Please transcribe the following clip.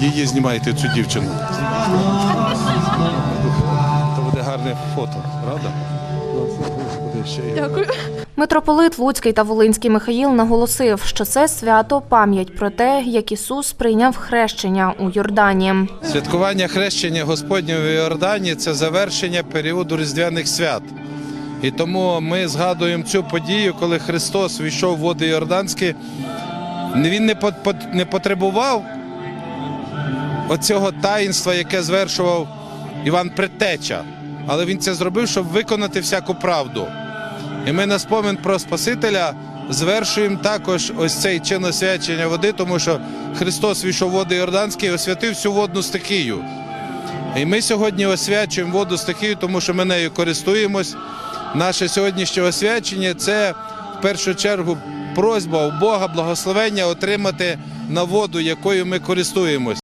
Її знімаєте цю дівчину. То буде гарне фото, правда? Є. Митрополит Луцький та Волинський Михаїл наголосив, що це свято пам'ять про те, як Ісус прийняв хрещення у Йордані. Святкування хрещення Господнього в Йордані це завершення періоду Різдвяних свят. І тому ми згадуємо цю подію, коли Христос війшов в води Йорданські. Він не пот- пот- не потребував оцього таїнства, яке звершував Іван Предтеча. Але він це зробив, щоб виконати всяку правду. І ми на спомин про Спасителя звершуємо також ось цей чин освячення води, тому що Христос війшов води Йорданські і освятив всю водну стихію. І ми сьогодні освячуємо воду стихію, тому що ми нею користуємось. Наше сьогоднішнє освячення це в першу чергу просьба у Бога, благословення отримати на воду, якою ми користуємось.